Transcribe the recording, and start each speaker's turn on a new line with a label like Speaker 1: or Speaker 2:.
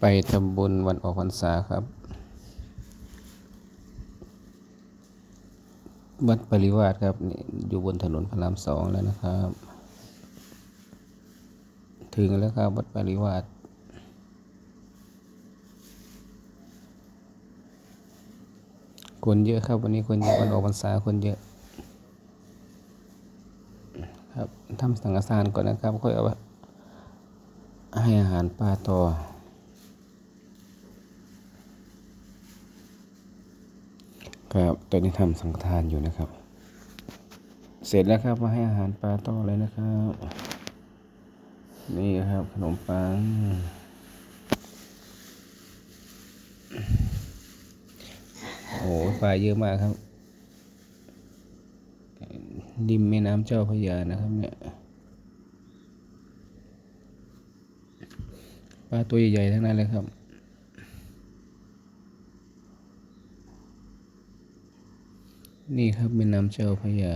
Speaker 1: ไปทำบุญวันออกพรรษาครับ วัดปริวาสครับนี่อยู่บนถนนพระรามสองแล้วนะครับ ถึงแล้วครับวัดปริวาสคนเยอะครับวันนี้คนเยอะวันออกพรรษาคนเยอะ ครับทำสังฆทานก่อนนะครับค่อยเอาให้อาหารปลาต่อ ครับตอนนี้ทำสังฆทานอยู่นะครับ เสร็จแล้วครับมาให้อาหารปลาต่อเลยนะครับ นี่ครับขนมปัง โอ้ปลาเยอะมากครับริมแม่น้ำเจ้าพระยานะครับเนี่ยปลาตัวใหญ่ๆทั้งนั้นเลยครับ นี่ครับแม่น้ำเจ้าพระยา